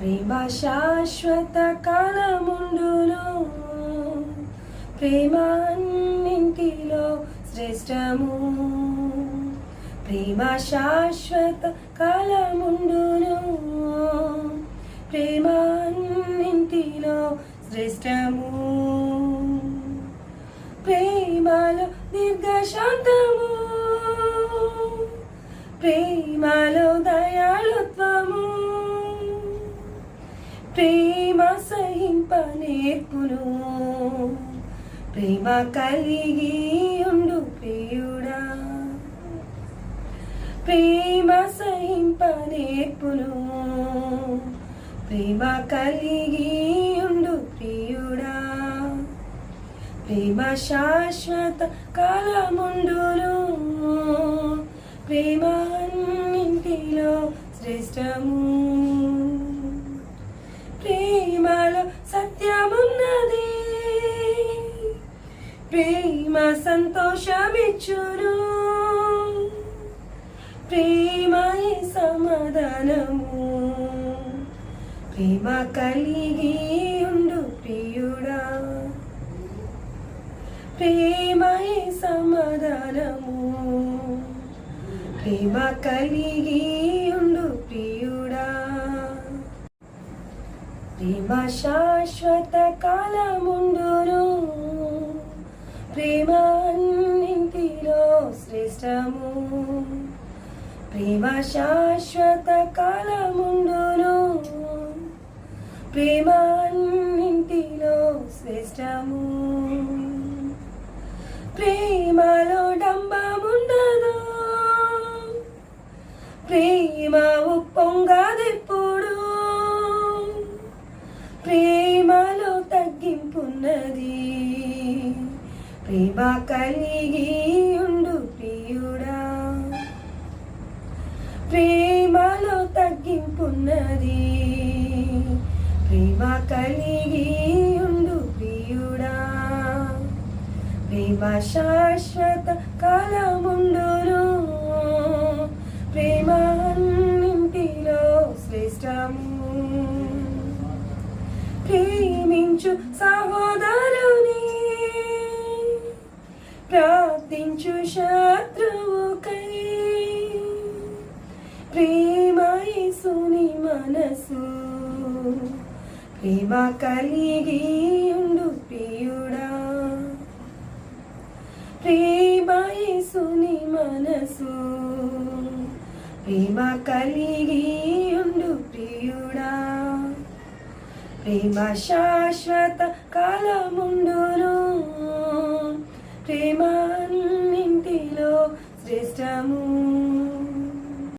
ప్రేమ శాశ్వత కాలముండును ప్రేమ అన్నింటిలో శ్రేష్టము. ప్రేమ శాశ్వత కాలముండును ప్రేమ అన్నింటిలో శ్రేష్టము. ప్రేమలో దీర్ఘశాంతము. ప్రేమ ప్రేమ సహింపనేర్పును ప్రేమ కలిగి ఉండు ప్రియుడా. ప్రేమ సహింపనేర్పును ప్రేమ కలిగి ఉండు ప్రియుడా. ప్రేమ శాశ్వత కాలముండును ప్రేమ అన్నింటిలో శ్రేష్టము. ప్రేమ సంతోషమిచ్చును. ప్రేమ సమాధానము. ప్రేమ కలిగి ఉండు ప్రియుడా. ప్రేమ సమాధానము. ప్రేమ కలిగి ఉండు ప్రియుడా. ప్రేమ శాశ్వత కాలముండును. ప్రేమ శాశ్వత కాలముండును ప్రేమ అన్నింటిలో శ్రేష్టము. ప్రేమలో డంబముండదు. ప్రేమ ఉప్పొంగదెప్పుడు. ప్రేమలో తగ్గింపున్నది. ప్రేమ కలిగి ప్రేమలో తగ్గింపున్నది. ప్రేమ కలిగి ఉండు ప్రియుడా. ప్రేమ శాశ్వత కాలముండును. ప్రేమ అన్నింటిలో శ్రేష్టము. ప్రేమించు సహోదరుని. ప్రార్థించు శా ప్రేమయేసుని మనసు. ప్రేమ కలిగి ఉండు ప్రియుడా. ప్రేమయేసుని మనసు. ప్రేమ కలిగి ఉండు ప్రియుడా. ప్రేమ శాశ్వత కాలముండు